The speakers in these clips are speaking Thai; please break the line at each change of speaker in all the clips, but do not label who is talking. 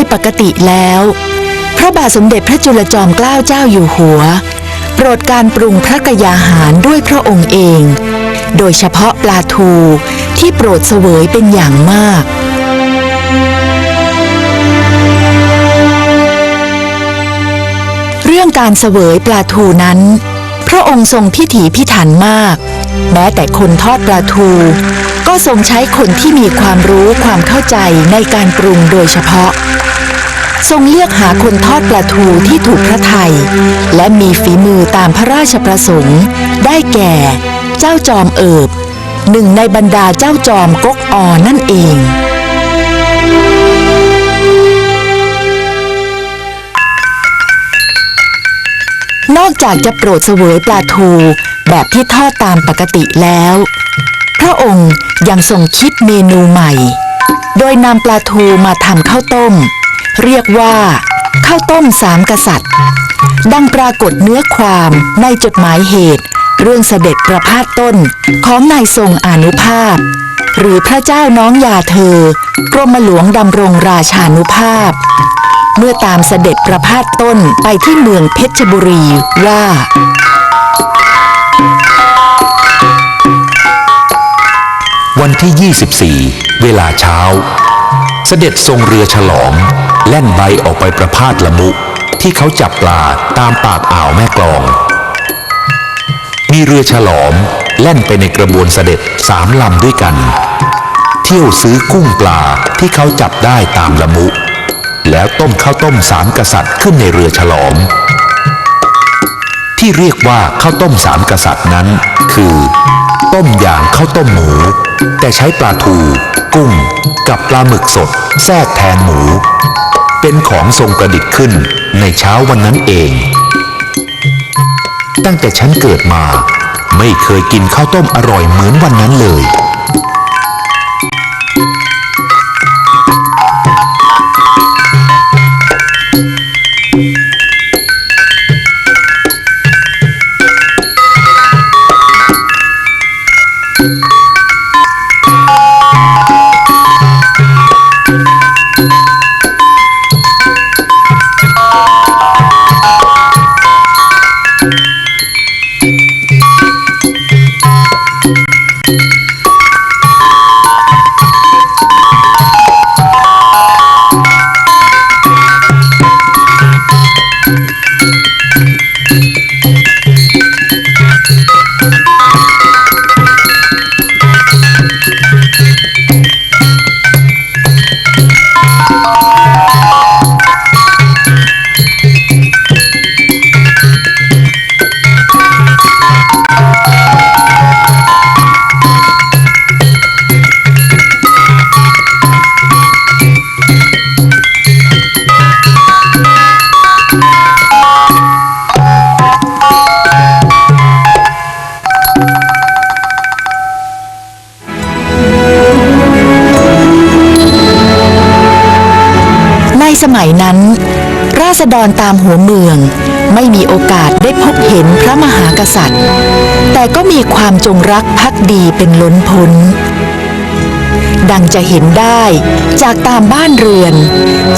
ยปกติแล้ว พระบาทสมเด็จพระจุลจอมเกล้าเจ้าอยู่หัว โปรดการปรุงพระกยาหารด้วยพระองค์เอง โดยเฉพาะปลาทูที่โปรดเสวยเป็นอย่างมากเรื่องการเสวยปลาทูนั้น พระองค์ทรงพิถีพิถันมาก แม้แต่คนทอดปลาทู ก็ทรงใช้คนที่มีความรู้ความเข้าใจในการปรุงโดยเฉพาะ ทรงเลือกหาคนทอดปลาทูที่ถูกพระไทย และมีฝีมือตามพระราชประสงค์ ได้แก่ เจ้าจอมเอิบหนึ่งในบรรดาเจ้าจอมก๊กออนั่นเองนอกจากจะโปรดเสวยปลาทู แบบที่ทอดตามปกติแล้ว พระองค์ยังทรงคิดเมนูใหม่ โดยนำปลาทูมาทำข้าวต้ม เรียกว่า ข้าวต้มสามกษัตริย์ ดังปรากฏเนื้อความในจดหมายเหตุ เรื่องเสด็จประพาสต้นของนายทรงอนุภาพ หรือพระเจ้าน้องยาเธอกรมหลวงดำรงราชานุภาพเมื่อตามเสด็จประพาสต้นไปที่เมืองเพชรบุรีว่า
วันที่ 24 เวลาเช้า เสด็จทรงเรือฉลอง แล่นใบออกไปประพาสละมุ ที่เขาจับปลาตามปากอ่าวแม่กลอง มีเรือฉลอมแล่นไปในกระบวนเสด็จสามลำด้วยกัน เที่ยวซื้อกุ้งปลาที่เขาจับได้ตามละมุ แล้วต้มข้าวต้มสามกษัตริย์ขึ้นในเรือฉลอม ที่เรียกว่าข้าวต้มสามกษัตริย์นั้น คือ ต้มอย่างข้าวต้มหมู แต่ใช้ปลาทู กุ้ง กับปลาหมึกสด แทรกแทนหมู เป็นของทรงประดิษฐ์ขึ้นในเช้าวันนั้นเอง ตั้งแต่ฉันเกิดมา ไม่เคยกินข้าวต้มอร่อยเหมือนวันนั้นเลย
thank you ษฎรตามหัวเมือง ไม่มีโอกาสได้พบเห็นพระมหากษัตริย์ แต่ก็มีความจงรักภักดีเป็นล้นพ้น ดังจะเห็นได้จากตามบ้านเรือน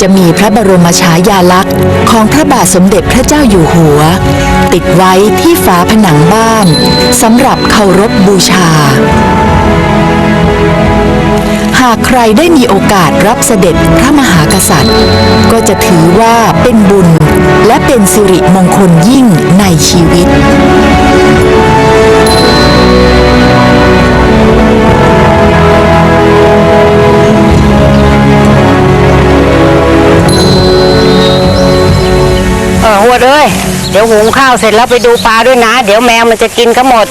จะมีพระบรมฉายาลักษณ์ของพระบาทสมเด็จพระเจ้าอยู่หัว ติดไว้ที่ฝาผนังบ้านสำหรับเคารพบูชา หากใครได้มีโอกาสรับเสด็จพระมหากษัตริย์ ก็จะถือว่าเป็นบุญและเป็นสิริมงคลยิ่งในชีวิต
เออหัวดเอ้ย เดี๋ยวหุงข้าวเสร็จแล้วไปดูปลาด้วยนะ เดี๋ยวแมวมันจะกินก็หมด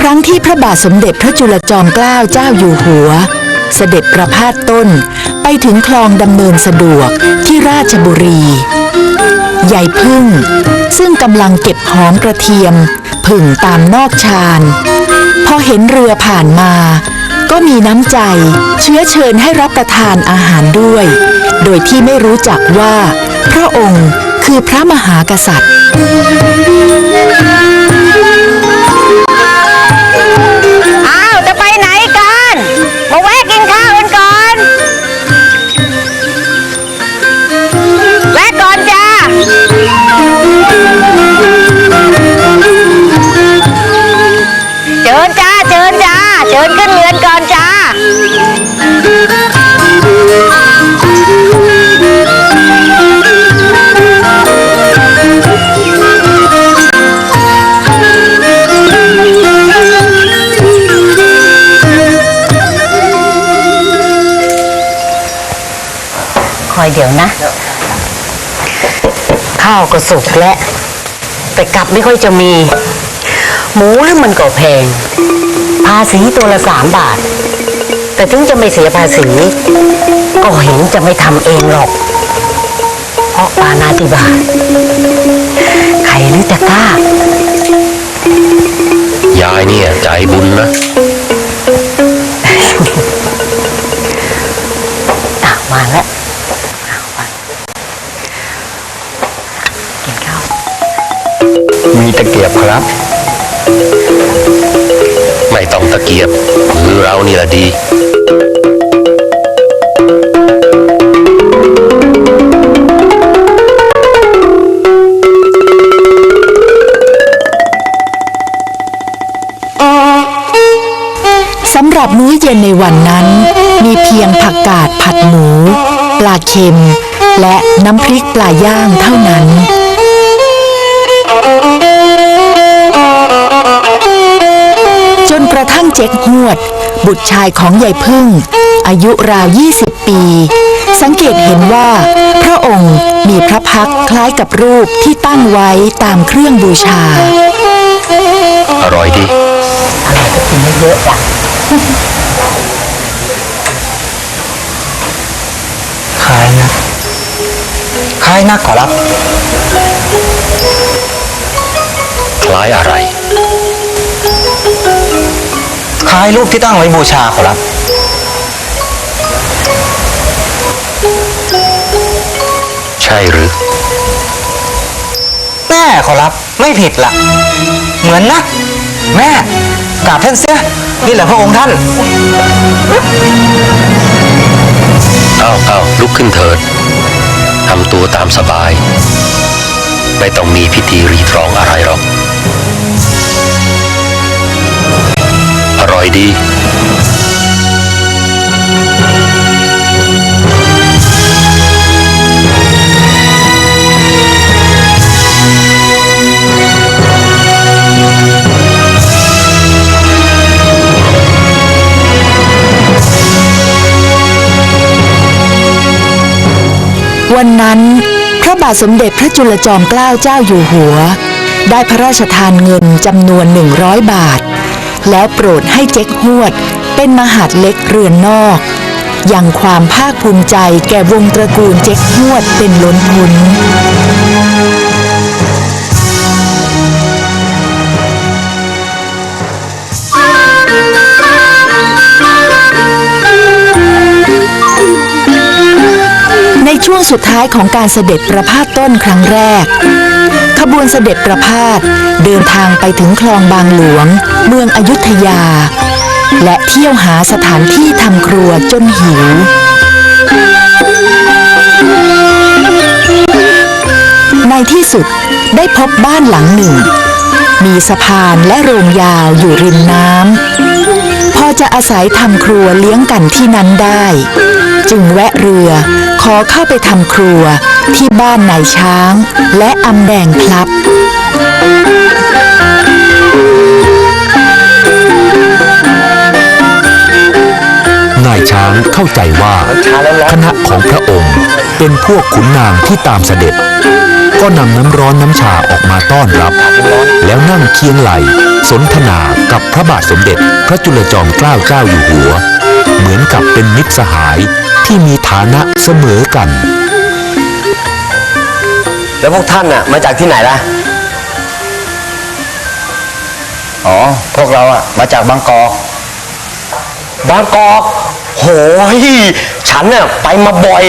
ครั้งที่พระบาทสมเด็จพระจุลจอมเกล้าเจ้าอยู่หัว เสด็จประพาสต้นไปถึงคลองดำเนินสะดวกที่ราชบุรีใหญ่พึ่ง ซึ่งกำลังเก็บหอมกระเทียม ผึ่งตามนอกชานพอเห็นเรือผ่านมา ก็มีน้ำใจ เชื้อเชิญให้รับประทานอาหารด้วย โดยที่ไม่รู้จักว่า พระองค์คือพระมหากษัตริย์
ดี๋ยวนะ ข้าวก็สุกแล้วแต่กลับไม่ค่อยจะมี หมูแล้วมันก็แพง ภาษีตัวละสามบาท แต่ถึงจะไม่เสียภาษี ก็เห็นจะไม่ทำเองหรอก เพราะปานาติบาตใครนึกจะกล้า
ยายเนี่ยใจบุญนะ
อะมาแล้ว มี
ตะเกียบครับ ไม่ต้องตะเกียบมือเรานี่แหละดี
สำหรับมื้อเย็นในวันนั้น มีเพียงผักกาดผัดหมู ปลาเค็ม และน้ำพริกปลาย่างเท่านั้น กระทั่งเจ๊กฮวด บุตรชายของยายพึ่ง อายุราว 20 ปี สังเกตเห็นว่า พระองค์มีพระพักตร์คล้ายกับรูปที่ตั้งไว้ตามเครื่องบูชา
อร่อยดี
กินเยอะๆจ้ะ
คล้ายนะคล้ายนักขอรับ
คล้ายอะไร
คล้ายรูปที่ตั้งไว้บูชาขอรับ
ใช่หรือ
แม่ขอรับไม่ผิดละเหมือนนะ แม่กราบท่านเสียนี่แหละพระองค์ท่าน
เอาเอาลุกขึ้นเถิดทำตัวตามสบาย ไม่ต้องมีพิธีรีตรองอะไรหรอก ร่อยดี
วันนั้น พระบาทสมเด็จพระจุลจอมเกล้าเจ้าอยู่หัว ได้พระราชทานเงินจำนวน 100 บาท แล้วโปรดให้เจ๊กฮวด เป็นมหาดเล็กเรือนนอกอยังความภาคภูมิใจแก่วงตระกูลเจ๊กฮวดเป็นล้นพ้นในช่วงสุดท้ายของการเสด็จประพาสต้นครั้งแรก ขบวนเสด็จประพาสเดินทางไปถึงคลองบางหลวง เมืองอยุธยา และเที่ยวหาสถานที่ทำครัวจนหิว ในที่สุดได้พบบ้านหลังหนึ่ง มีสะพานและโรงยาวอยู่ริมน้ำพอจะอาศัยทำครัวเลี้ยงกันที่นั้นได้ จึงแวะเรือ ขอเข้าไปทำครัวที่บ้านนายช้าง และอำแดงพลับ
นายช้างเข้าใจว่าคณะของพระองค์เป็นพวกขุนนางที่ตามเสด็จ ก็นำน้ำร้อนน้ำชาออกมาต้อนรับ แล้วนั่งเคียงไหล สนทนากับพระบาทสมเด็จพระจุลจอมเกล้าเจ้าอยู่หัว เหมือนกับเป็นมิตรสหายที่มีฐานะเสมอกัน
แล้วพวกท่านน่ะมาจากที่ไหนล่ะ
อ๋อ พวกเราอะมาจากบางกอก
บางกอก โหยฉันน่ะไปมาบ่อย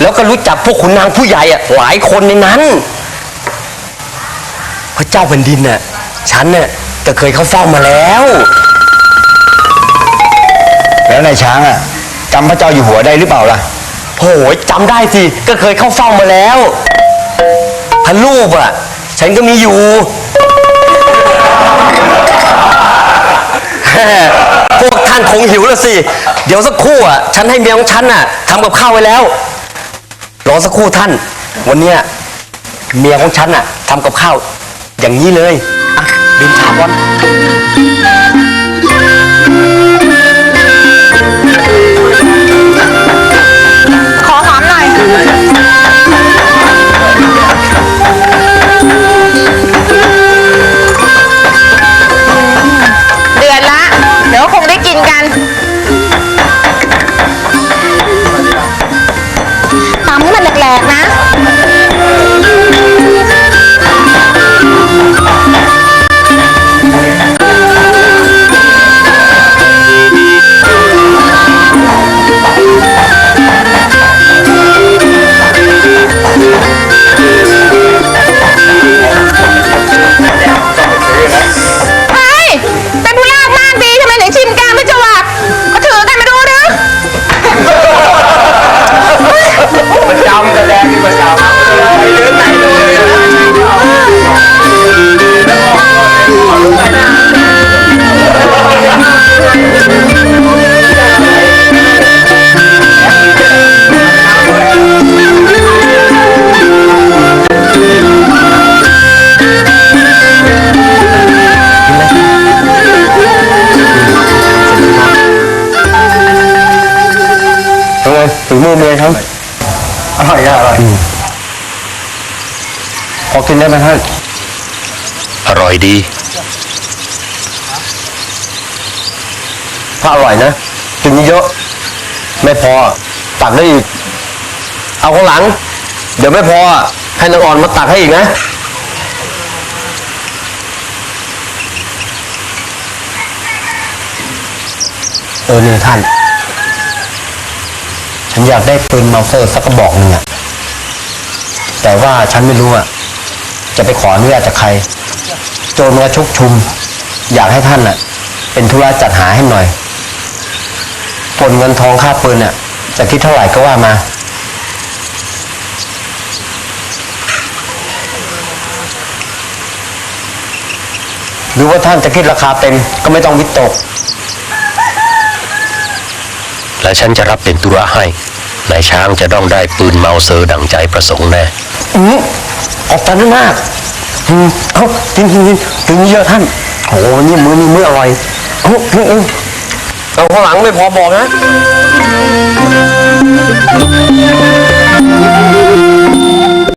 แล้วก็รู้จักพวกขุนนางผู้ใหญ่อะหลายคนในนั้น พระเจ้าแผ่นดินน่ะ ฉันน่ะก็เคยเข้าเฝ้ามาแล้ว
แล้วนายช้างอะจำพระเจ้าอยู่หัวได้หรือเปล่าล่ะ
โหยจำได้สิ ก็เคยเข้าเฝ้ามาแล้วพระรูปอะ ฉันก็มีอยู่ พวกท่านคงหิวแล้วสิ เดี๋ยวสักครู่อะ ฉันให้เมียของฉันน่ะทำกับข้าวไว้แล้ว รอสักครู่ท่าน วันเนี้ยเมียของฉันน่ะทำกับข้าว อย่างนี้เลย อะดื่มชาก่อน ได้ไหมท่าน
อร่อยดี
ถ้าอร่อยนะกินเยอะๆไม่พอ ตักได้อีก เอาข้างหลัง เดี๋ยวไม่พอ ให้นางอ่อนมาตักให้อีกนะเออเนี่ยท่าน ฉันอยากได้ปืนเมาเซอร์สักกระบอกหนึ่งอะแต่ว่าฉันไม่รู้อะ จะไปขออนุญาตจากใคร โจรมาชุกชุม อยากให้ท่านอะเป็นธุระจัดหาให้หน่อยส่วนเงินทองค่าปืนเนี่ยจะคิดเท่าไหร่ก็ว่ามาหรือว่าท่านจะคิดราคาเต็มก็ไม่ต้องวิตก
และฉันจะรับเป็นธุระให้นายช้างจะต้องได้ปืนเมาเซอร์ดังใจประสงค์แน่
อืม ออกตาท่นมากอืมเอ้ากินกินกินกินเยอะท่านโอ้โหนี่มือนี่มืออร่อยเอ้าอืเองเอาข้างหลังไม่พอบอกนะ